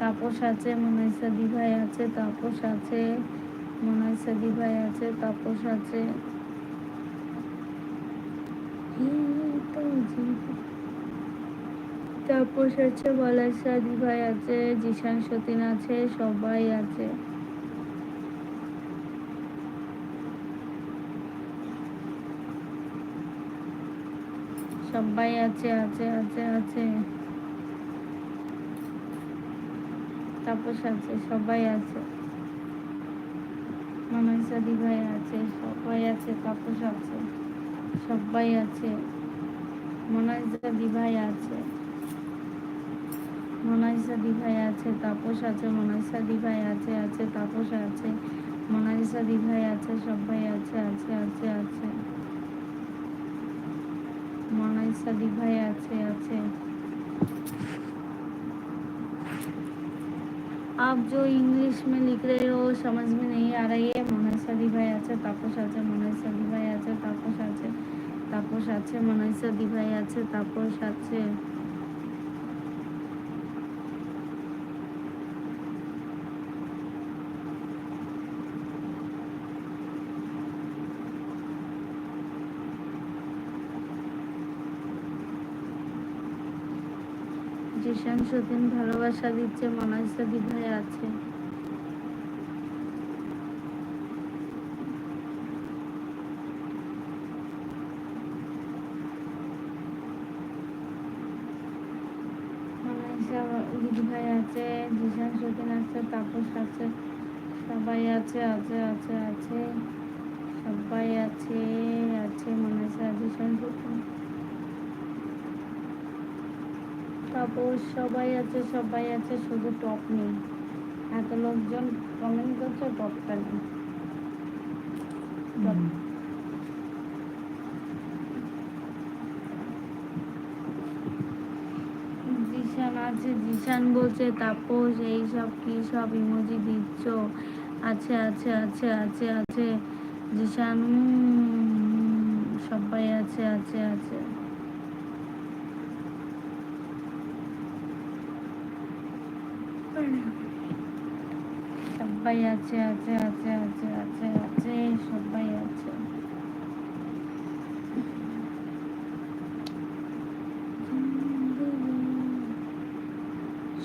তাপস আছে মনাইসা দিভাই আছে, তাপস আছে মনাইসা দিভাই আছে, তাপস আছে। তাপস আছে মনাইসা দিভাই আছে, জিশান সতীন আছে, সবাই আছে। সবাই আছে আছে আছে আছে। তাপস আছে, সবাই আছে। মনাইসা দিভাই আছে, সবাই আছে, তাপস আছে, সবাই আছে। মনাইসা দিভাই আছে। মনাইসা দিভাই আছে, তাপস আছে মনাইসা দিভাই আছে আছে, তাপস আছে। মনাইসা দিভাই আছে, সবাই আছে আছে আছে আছে। মনাইসা দিভাই আছে আছে आप जो इंग्लिश में लिख रहे हो समझ में नहीं आ रही है মনাইসা দিভাই আছে তাপস আছে মনাইসা দিভাই আছে তাপস আছে তাপস আছে মনাইসা দিভাই আছে তাপস আছে জিশান সতীন ভালোবাসা দিচ্ছে মনাইসা দিভাই আছে। দিদিভাই আছে, জিশান সতীন আছে, তাপস আছে, সবাই আছে আছে আছে আছে, সবাই আছে আছে মনাইসা জিশান সতীন তারপর সবাই আছে সবাই আছে শুধু টপ নেই। এত লোকজন কমেন্ট করছে টপটা নেই। জিশান আছে জিশান বলছে তাপস এইসব কি সব ইমোজি দিচ্ছ? আছে আছে আছে আছে আছে। জিশান সবাই আছে আছে আছে। সবাই আছে আছে আছে আছে আছে আছে, সবাই আছে।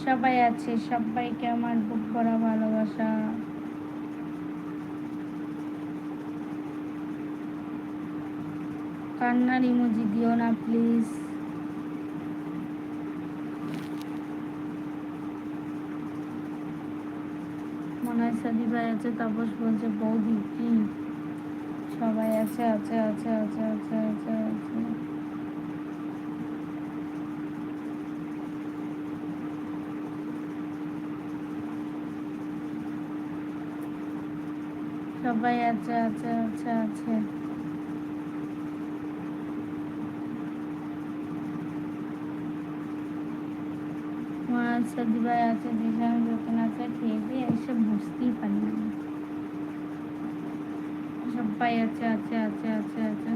সবাই আছে, সবাইকে আমার বুক করা ভালোবাসা। কান্নার ইমোজি দিও না প্লিজ মনাইসা দিভাই আছে, তাপস বলছে, বৌদি, কি? সবাই আছে আছে আছে আছে আছে আছে আছে। সবাই আছে আছে আছে আছে। মনাইসা দিভাই আছে দিশান যতন আছে, খেয়ে দিয়ে এসে বুঝতেই পারি না। সবাই আছে আছে আছে আছে আছে।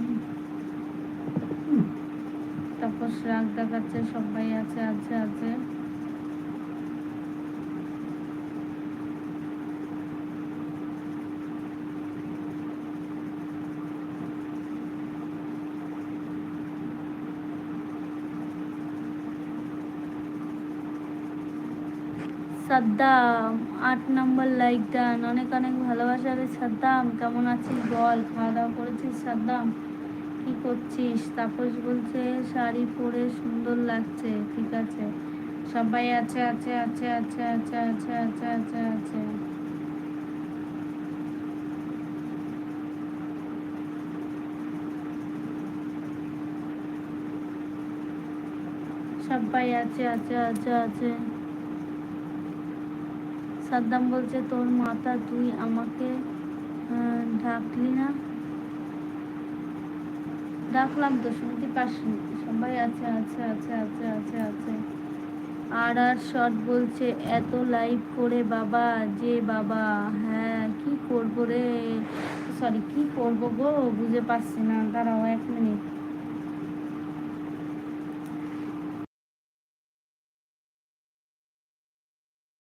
তারপর রাগ দেখাচ্ছে, সবাই আছে আছে আছে। সাদ্দাম, আট নম্বর লাইক ডান অনেক অনেক ভালোবাসা রে সাদ্দাম, কেমন আছিস বল? খাওয়া দাওয়া করেছিস সাদ্দাম? কি করছিস? তাপস বলছে, শাড়ি পরে সুন্দর লাগছে, ঠিক আছে। সবাই আছে আছে আছে আছে আছে আছে আছে আছে আছে। সবাই আছে আছে আছে আছে। সাদ্দাম বলছে, তোর মাথা তুই আমাকে ডাকলি না? ডাকলাম তো, শুনতে পাসনি। সবাই আছে আছে আছে আছে আছে আছে। আর আর শর্ট বলছে, এত লাইভ করে বাবা, যে বাবা হ্যাঁ কি করব রে? সরি কি করব গো? বুঝে পারছি না। দাঁড়াও, এক মিনিট